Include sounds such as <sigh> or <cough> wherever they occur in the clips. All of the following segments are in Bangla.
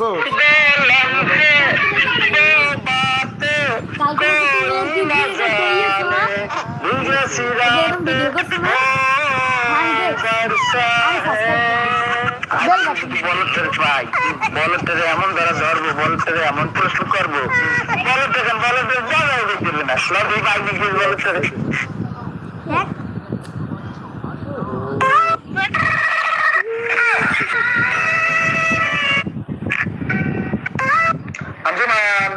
দেখছ বলতে এমন ধরা ধরবো বলতে এমন প্রশ্ন করব বলতে বলতে দিবে না সবই বাইকে বলতে দেখ আঞ্জুমান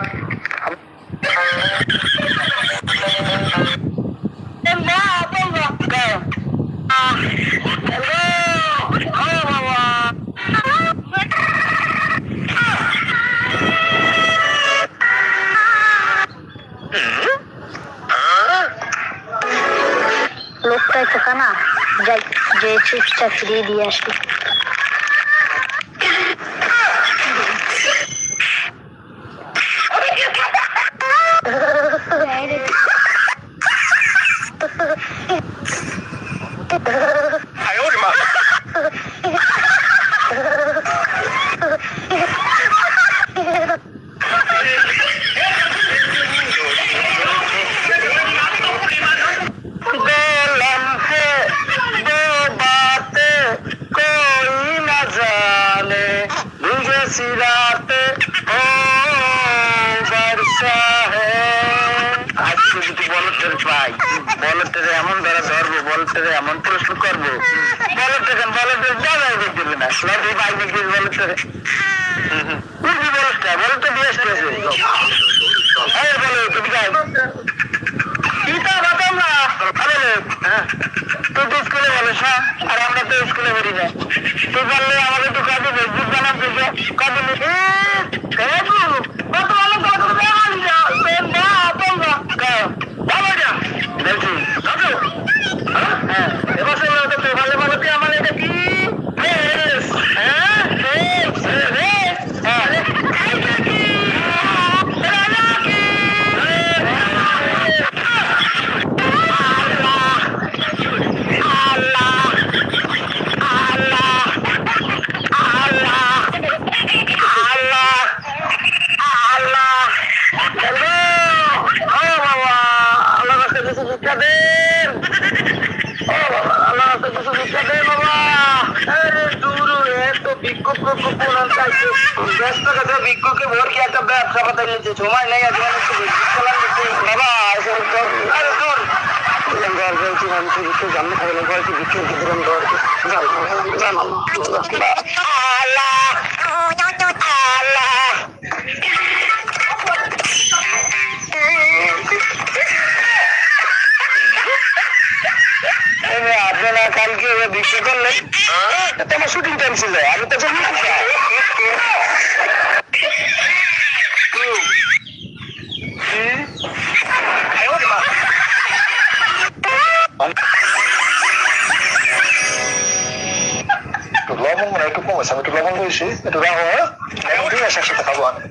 লোকটা একটু কানা যাই যে চিপসটা ফিরিয়ে দিয়ে আসি। তুই তো স্কুলে বলিস হ্যাঁ আর আমরা তো স্কুলে বলি না তুই বললে আমাকে তো কাজে ফেসবুক বানাম তুই কাজে ফেসবুক কত ভালো কত ভালো যা প্রেম বা তোমরা কাও ভালো যা দেখছি কাজু হ্যাঁ এবার সে তো তুই ভালো ভালো তুই আমার এটা কি রেস হ্যাঁ রেস রেস হ্যাঁ এটা কি এটা কি ভিক্ষুকে ভোট কি একটা ব্যবসা পাতা নিচ্ছে সময় নেই আজকে বাবা আল্লাহ আল্লাহ কালকে ভিক্ষু করলেন এটা আমার শুটিং টাইম ছিল। আমি তো একটু লবণ মনে হয় একটু কমেছে আমি একটু লবণ দিয়েছি একটু রাখো হ্যাঁ? লবণ একসাথে খাব আমি।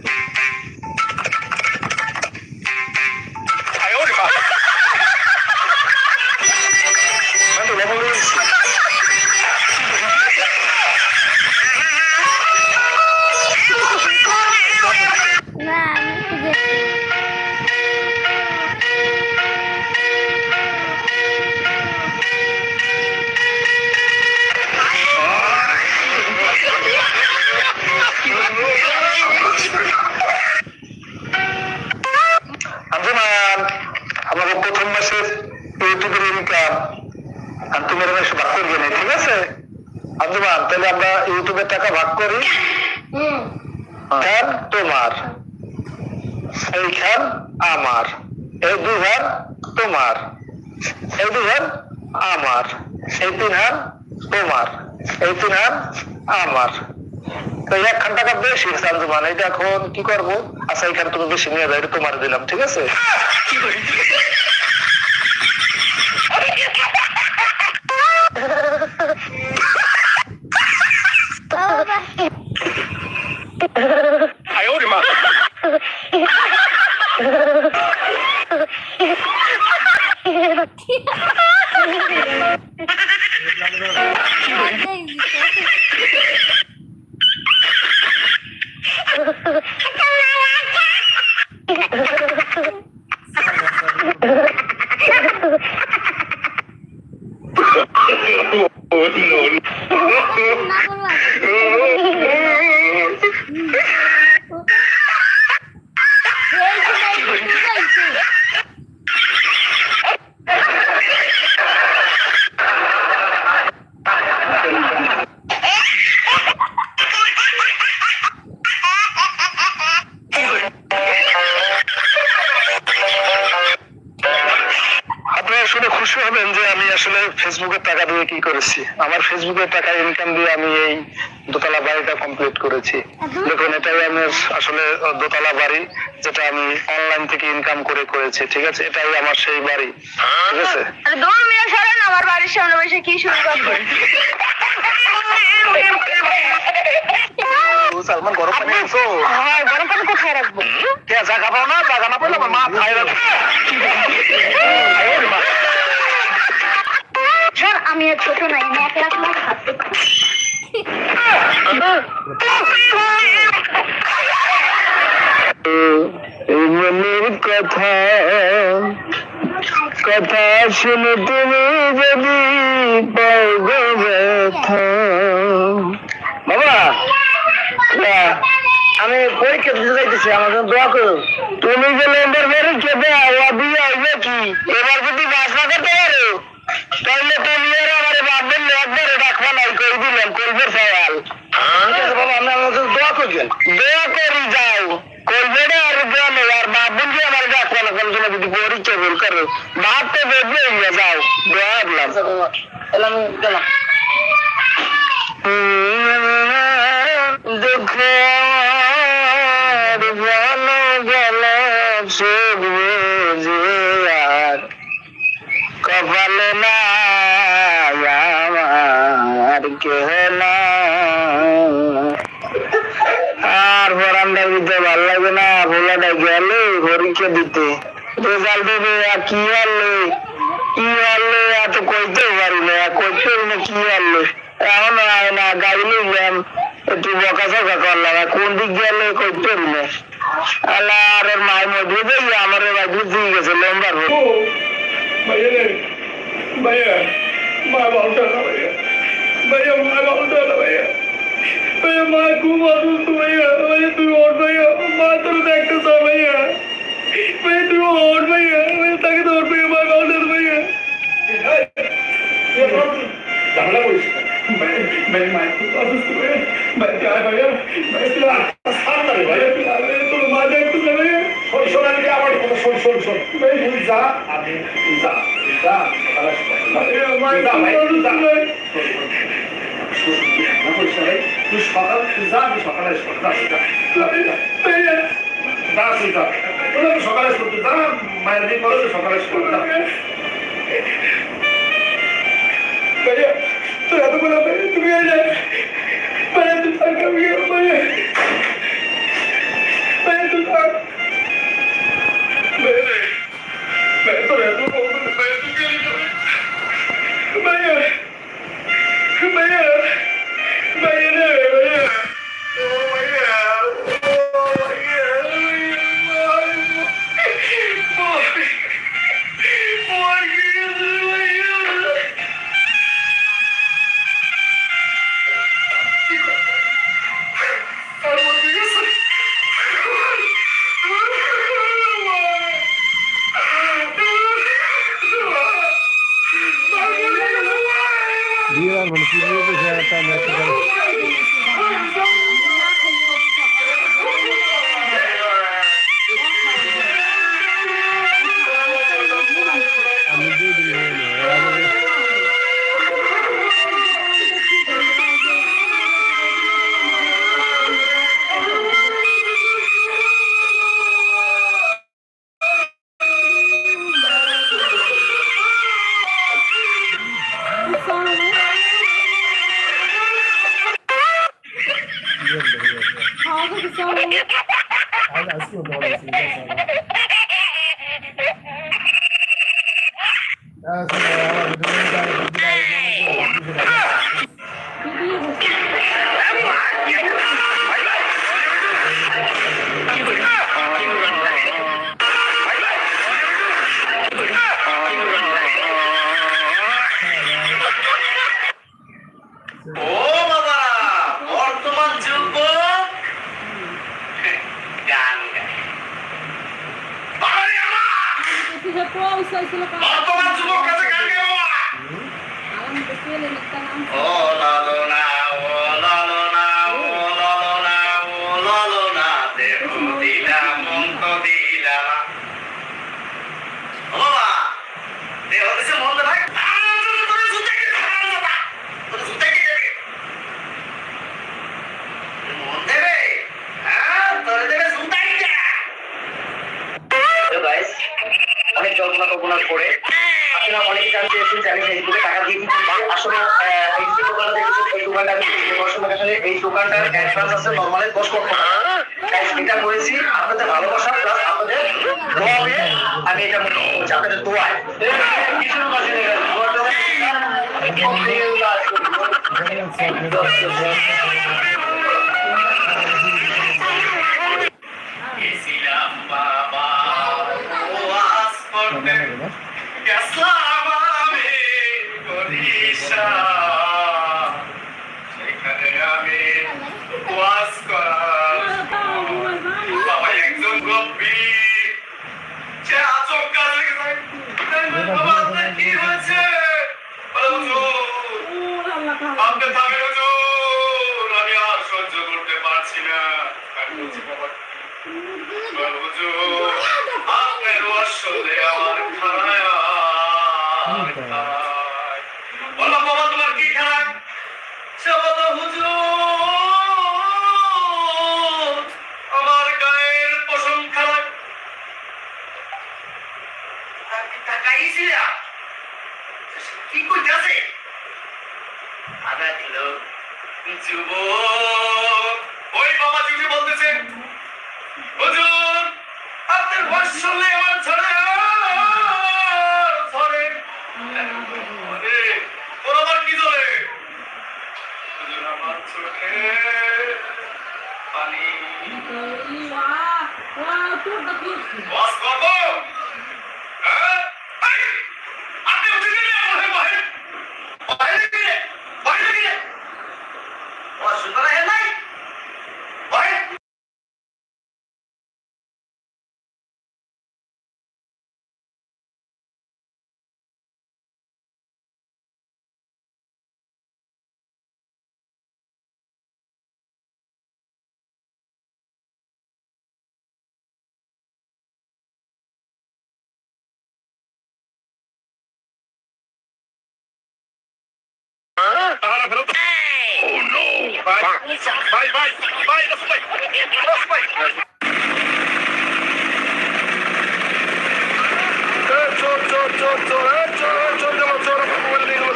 আমার এই তিন হার তোমার এই তিন হার আমার। তো এক একখান টাকা বেশি আঞ্জুমান এটা এখন কি করব? আচ্ছা এইখান তুমি বেশি নিয়ে যাও, এটা তোমার দিলাম, ঠিক আছে? ফেসবুকের টাকা ইনকাম দিয়ে আমি এই দোতলা বাড়িটা কমপ্লিট করেছি। দেখুন এটাই আমি আসলে দোতলা বাড়ি যেটা আমি অনলাইন থেকে ইনকাম করে করেছি ঠিক আছে? এটাই আমার সেই বাড়ি ঠিক আছে? দূর মিয়া সরেন আমার বাড়ির সামনে বসে কি শুরু করবেন? সালমান গরম পানি আনছো হয় গরম পানি কোথায় রাখব? কে না? খানা পেলে আমার মা খাই রাখব। <laughs> আমি ছোট নাই, আমি এক লাখ লাখ মনের কথা কথা শুনে তুমি যদি বাবা আমি পরীক্ষা দিতে যাইতেছি, আমার জন্য দোয়া করো। তুমি যে লেন্ডার পরীক্ষা দেওয়া দিয়ে কি? এবার যদি বাস করতে পারো? তাহলে তুমি আর আমার বাপ বললে একবারে রাখবা নাই করে দিলাম করবে সওয়াল। বাবা আমি আমার দোয়া করবেন। দোয়া করি যাও। করবে না আর দোয়া নেই আর বাপ বলছে আমার রাখবা না কোনো যদি পরীক্ষা ভুল করো। বাপ তো দেখবে যাও দোয়া করলাম। এলাম গেলাম। দুঃখ ভালো গেল সুখ কপালে না কেহ না? আর ফোরামটা দিতে ভালো লাগে না ভোলাটা গেল হরিকে দিতে। রেজাল্ট দেবে কি আনলে? কি আনলে? এত কইতে পারি না কইতে না কি আনলে। এখন আয় না, গাড়ি নিলাম একটু বকাঝকা করলাম কোন দিক গেলে কইতে পারি না। আর ওর মায়ের মধ্যে দেই, আমার এবার বুঝতে গেছে, লম্বার ভাইয়া ভাইয়া মা ভালো ভাইয়া মা ভালো না ভাইয়া? ভাইয়া মা খুব অসুস্থ ভাইয়া। ভাইয়া তুই ওর ভাইয়া মা তোর দেখতে তো ভাইয়া। ভাইয়া তুই ওর ভাইয়া ভাইয়া তাকে তো ওর ভাইয়া মা ভালো না ভাইয়া? ঝামেলা করিস ভাইয়া মা খুব অসুস্থ ভাইয়া। ভাইয়া ভাইয়া। ভাইয়া তুই ভাইয়া তোর মা দেখতে তো ভাইয়া। শোন শোন আমি আমার কথা শোন শোন শোন। ভাই তুই যা। আমি যা যা। যা ভাই যা। ভাই সকাল যা আমি সকালে সকালে শুনতে যা মায়ের দিন বলো সকালে এত বলা তুমি Thank you. অ্যাডভান্স আছে নর্মালি দশ লক্ষ টাকা। এটা করেছি আপনাদের ভালোবাসা প্লাস আপনাদের দোয়া আমি এটা মনে করছি আপনাদের দোয়ায় কিছুর মাঝে নেই পানি বাস করব হ্যাঁ এই, আপনি উঠে গেলে আমার বাইরে বাইরে গেলে বাইরে গেলে ও সুতরাং হে নাই বাইরে ভাই ভাই ভাই রস ভাই রস ভাই চোর চোর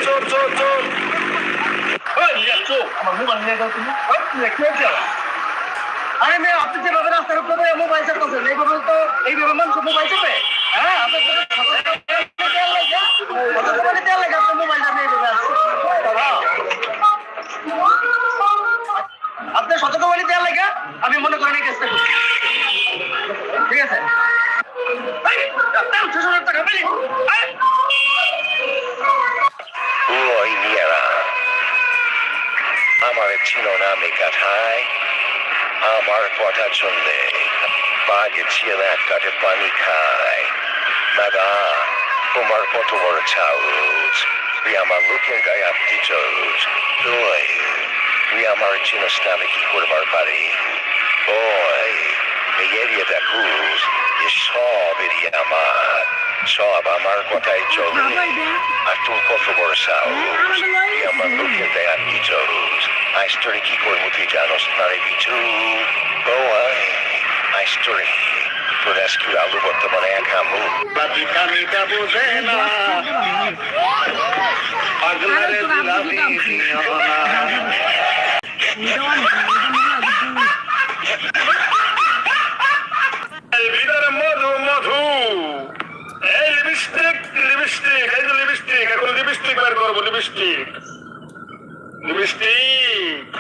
চোর চোর চোর আপনার। সতর্কবাণী দেওয়ার লেগে আমি মনে করি না কেসটা ছিল না মেকাঠায় আমার কথা শুনলে বাগে ছিল কাটে পানি খায় নাগা তোমার কত বড় চাউস তুই আমার লোকের গায়ে আপনি চৌস তুই তুই আমার চিনস না আমি কি করবার পারি ওই এই এরিয়া দেখুস এ সব এরিয়া আমার সব আমার কথাই চলে আর তুই কত বড় সাহস তুই আমার লোকের গায়ে আপনি চৌস আইস্টোরি কি করব তুই জানোস না রে বিচু ও আইস্টোরি তোর আজকে আলু বর্তমানে এক আমু বোঝে না পাগলারে এই ভিতরে মধু মধু এই লিপস্টিক লিপস্টিক এই যে লিপস্টিক করব লিপস্টিক লিপস্টিক এই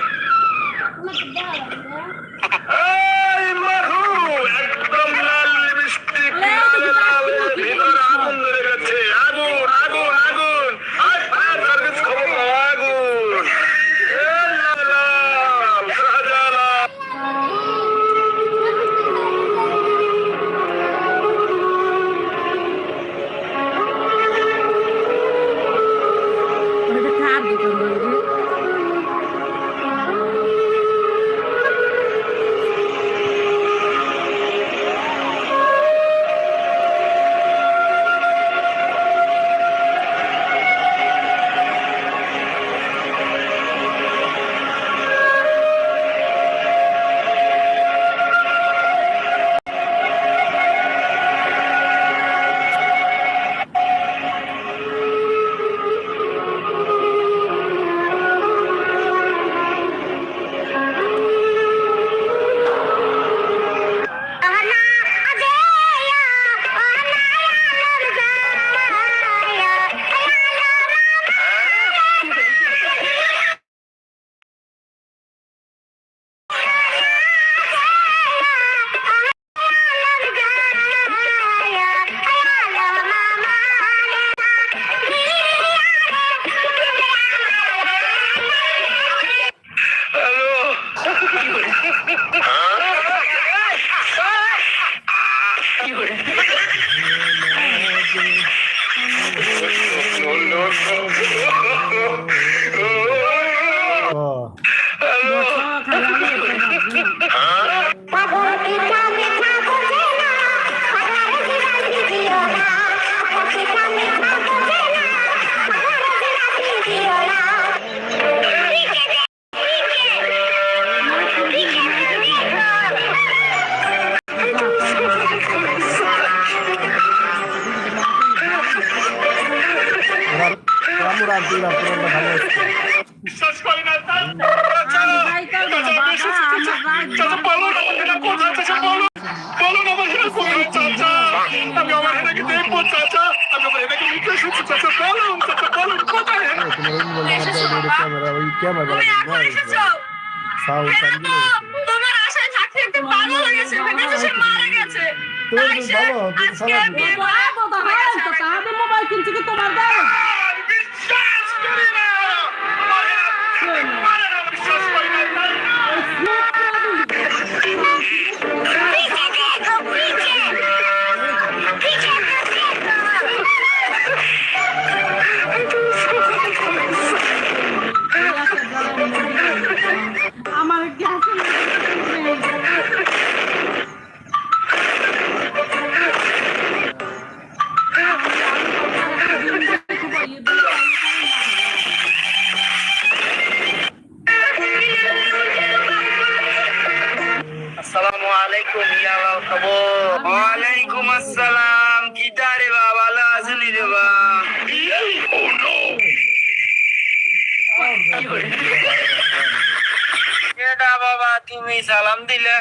সে ভালো, তুমি আজকে তুমি সালাম দিলে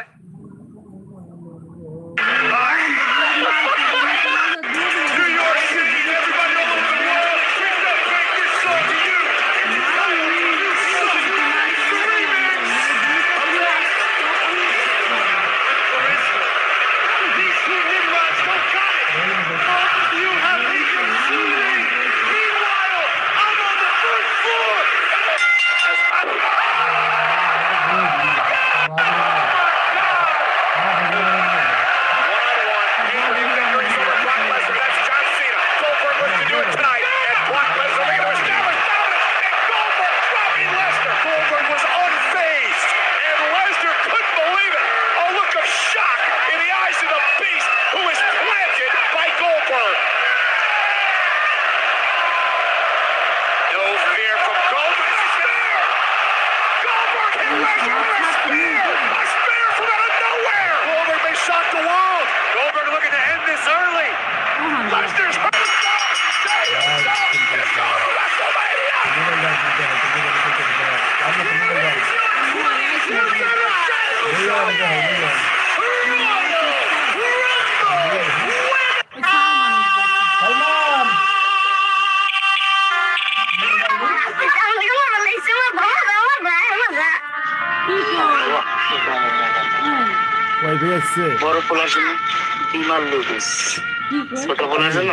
ছোট পোলার জন্য?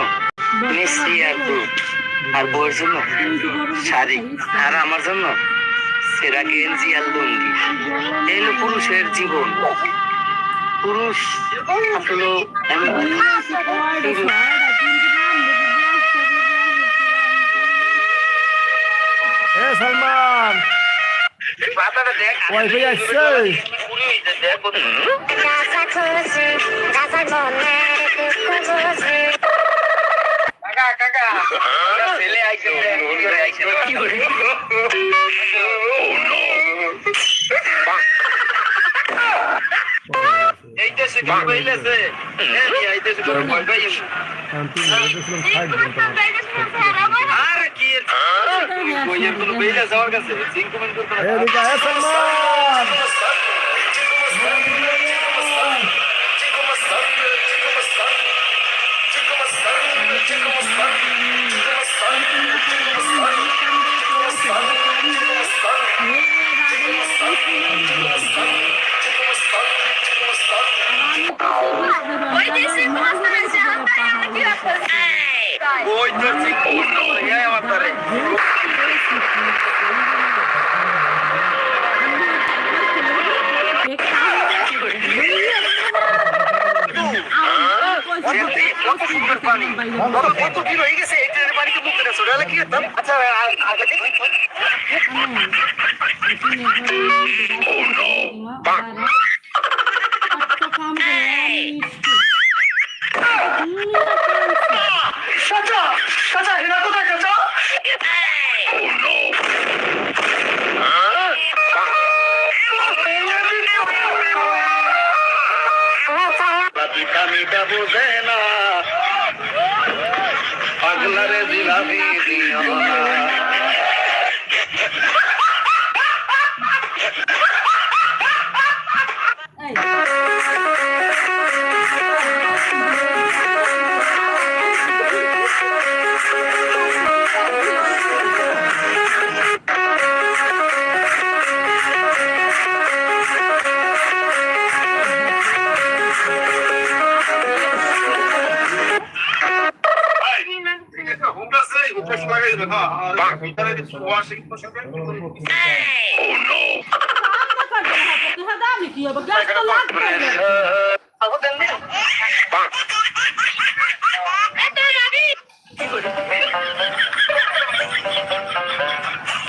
মিষ্টি আর দুধ আর বউয়ের জন্য? শাড়ি। আর আমার জন্য? সেরা গেঞ্জি আর লুঙ্গি। এই হলো পুরুষের জীবন। পুরুষ আসলে সালমান। দেখ আর কি কইয়ের কোনো বেইলা যাওয়ার কাছে সিং কমেন্ট করতে কত কিলো হয়ে গেছে এই ট্রেনের পানিকে মুখে না সরালে কি হতাম আচ্ছা আগে পিতা মিটা বোঝে না। পাগলারে জিলাপি দিও না।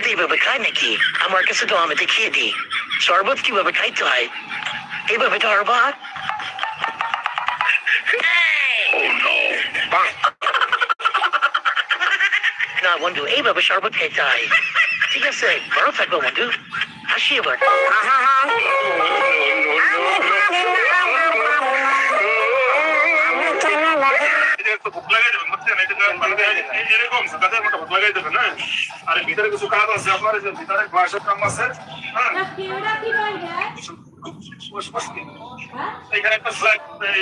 এইভাবে খায় নাকি? আমার কাছে তো আমি দেখিয়ে দিই শরবত কীভাবে খাইতে হয়? এইভাবে ধরবা না বন্ধু এইভাবে শরবত খাইতে হয় ঠিক আছে ভালো থাকব বন্ধু হাসি এবার আর ভিতরে কিছু কাজ আছে আপনার এই যে ভিতরে গ্লাসের কাম আছে হ্যাঁ কি ওটা কি বলবে বস, বস, এখানে একটা ফ্ল্যাগ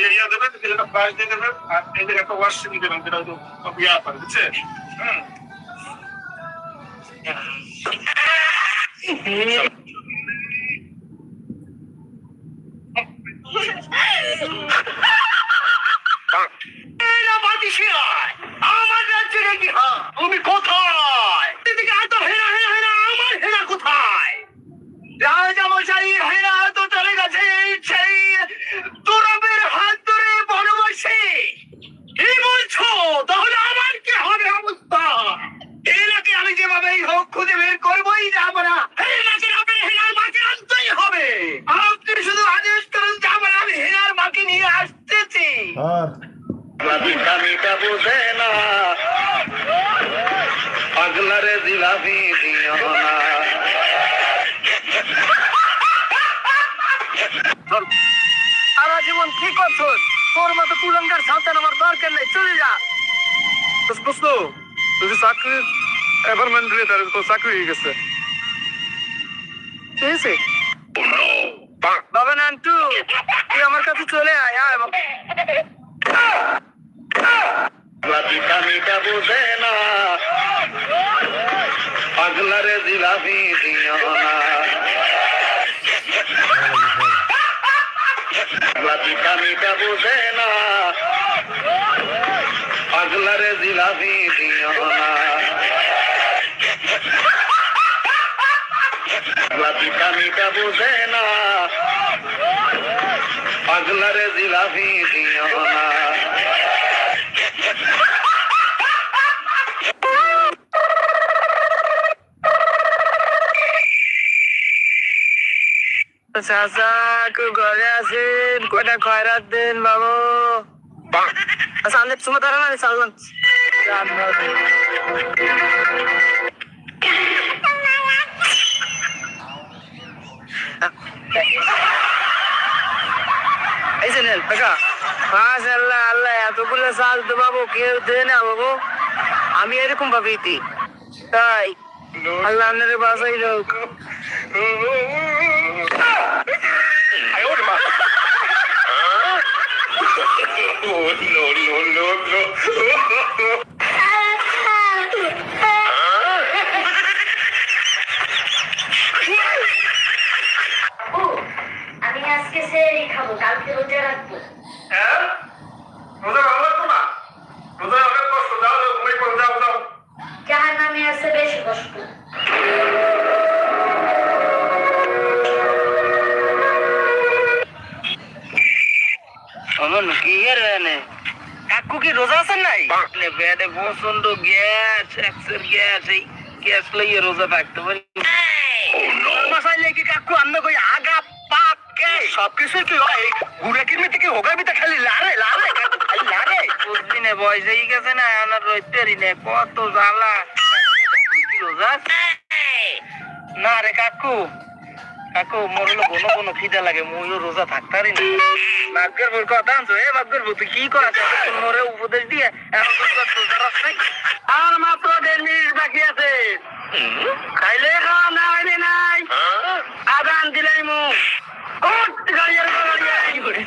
ইয়ে দেবেন একটা ফ্ল্যাশ দিয়ে দেবেন আর যে একটা ওয়াশিং দেবেন যেটা হয়তো ইয়া পারে বুঝছে হুম Yeah. এভারমেন্ট দিয়ে তার তো চাকরি হয়ে গেছে। ঠিক আছে বাবা নান্টু তুই আমার কাছে চলে আয় আয় বোঝে না। পাগলারে জিলাপি দিও না। বুঝে না। পাগলারে জিলাপি দিও না। লাতিকা মিটা বুঝে না। পাগলারে জিলাপি দিও না। চাচা কেউ ঘরে আছেন? কয়টা খয়রাত দেন বাবু? আচ্ছা আমি তোমার দ্বারা না এই যে নেল টাকা মাশাল্লাহ আল্লাহ এতগুলো চাল তো বাবু কেউ দেয় না বাবু আমি এরকম ভাবেই দিই তাই আল্লাহ আপনার বাসাই লোক আমি আজকে খাব কালকে রোজা রাখব। হ্যাঁ? রোজা ভালো লাগতো না? রোজা অনেক কষ্ট যাও যাও ঘুমিয়ে পড়ো যাও যাও। যাহার নামে আছে বেশি কষ্ট। অমন কি এনে? কাকু কি রোজা আছেন নাই? নে বেডে প্রচণ্ড গ্যাস এক্সের গ্যাস এই গ্যাস লইয়ে রোজা থাকতে পারি। মশাই লেগে কাকু আমি কই আগা সবকিছুই কি হয়? গুড়া কিনবে থেকে হোগামিতে খালি খালি লারে। বুঝলি না বয়স হয়ে গেছে না আমার রইতে রিনে কত জ্বালা। না কাকু কাকু মোর হলো বনো লাগে মুইও রোজা থাকতারি না। ভাগ্যের বোর কথা আনছো এ ভাগ্যের কি করা মোরে উপদেশ দিয়ে এখন রোজা রাখছি আর বাকি আছে। খাইলে খাওয়া না হইলে নাই হ্যাঁ? আদান দিলাই মু ওই গাড়ি আর গাড়ি করে